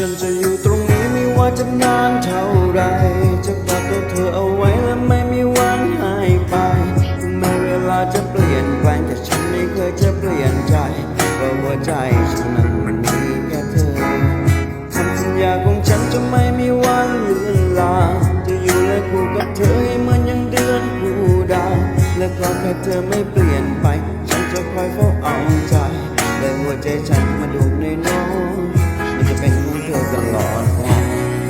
ฉันจะอยู่ตรงนี้ไม่ว่าจะนานเท่าไร จะกอดตัวเธอเอาไว้และไม่มีวันหายไปถึงแม้เวลาจะเปลี่ยนแปลงแต่ฉันไม่เคยจะเปลี่ยนใจเพราะหัวใจฉันนั้นมีแค่เธอคำสัญญาของฉันจะไม่มีวันเลือนลา จะอยู่และคู่กับเธอให้เหมือนยังเดือนคู่ดาวและก็แค่เธอไม่เปลี่ยนไป ฉันจะคอยเฝ้าเอาใจและหัวใจฉันมาดูในน้อง จะเป็นของเธอตลอดไป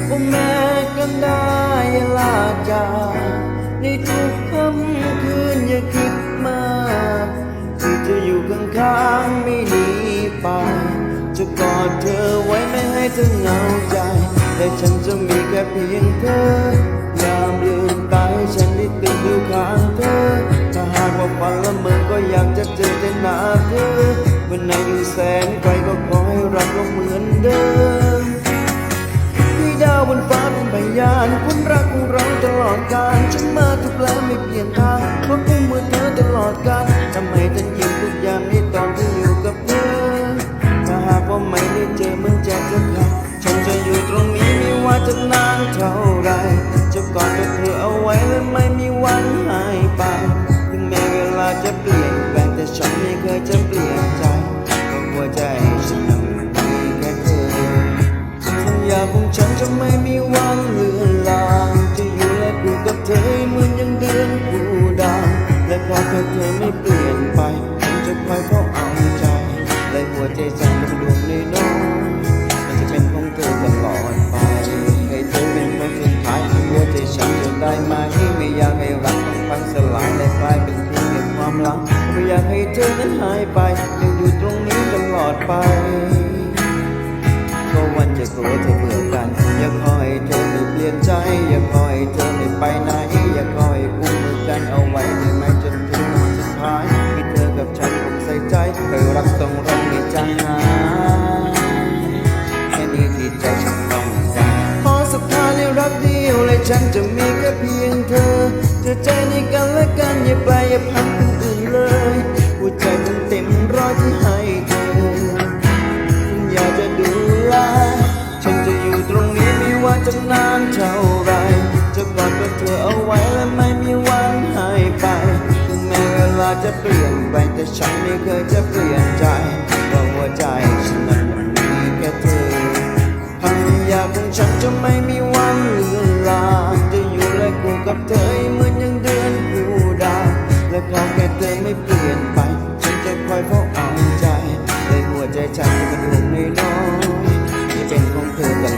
โอ้แม้กันได้อย่าลาจากในทุกค่ำคืนอย่าคิดมากที่จะอยู่ข้างๆไม่หนีไป จะกอดเธอไว้ไม่ให้เธอเหงาใจและฉันจะมีแค่เพียงเธอยามลืมตาให้ฉันได้ตื่นอยู่ข้าง นไกลก็ขอให้รักเราเหมือนเดิมให้ดาวบนฟ้าเป็นพยานคนรักของเราตลอดกาลฉันมาทุกแล้วไม่เปลี่ยนทางเพราะคู่มือเธอตลอดกาลทำให้ฉันยิ้มทุกยามในตอนที่อยู่กับเธอ ถ้าหากว่าไม่ได้เจอมันจะจะขาดฉันจะอยู่ตรงนี้ไม่ว่าจะนานเท่าไรจะกอดกับเธอเอาไว้และไม่มีวันหายไปถึงแม้เวลาจะเปลี่ยนแปลงแต่ฉันไม่เคยจะเปลี่ยนใจ ใจฉันนั้นมีแค่เธอสัญญาของฉันจะไม่มีวันเลือนลางจะอยู่และคู่กับเธอเหมือนยังเดือนคู่ดาวและขอแค่เธอไม่เปลี่ยนไปฉันจะคอยเฝ้าเอาใจและหัวใจฉันเป็นดวงน้อยมันจะเป็นของเธอตลอดไปให้เธอเป็นคนสุดท้ายที่หัวใจฉันจะได้ไหมไม่อยากให้รักต้องพังสลายและกลายเป็นเพียงความหลังไม่อยากให้เธอนั้นหายไปยังอยู่ ไป ก็วันจะกลัวเธอเบื่อ เอาไว้และไม่มีวันหายไปถึงแม้เวลาจะเปลี่ยนไปแต่ฉันไม่เคยจะเปลี่ยนใจเพราะหัวใจฉันมันมีแค่เธอภรอยากของฉันจะไม่มีวันเลือนลาจะอยู่และกูกับเธอเหมือนยังเดือนกูดาและขอแค่เธอไม่เปลี่ยนไป ฉันจะคอยเฝ้าเอาใจในหัวใจฉันมันคงไม่น้องที่เป็นของเธอตลอ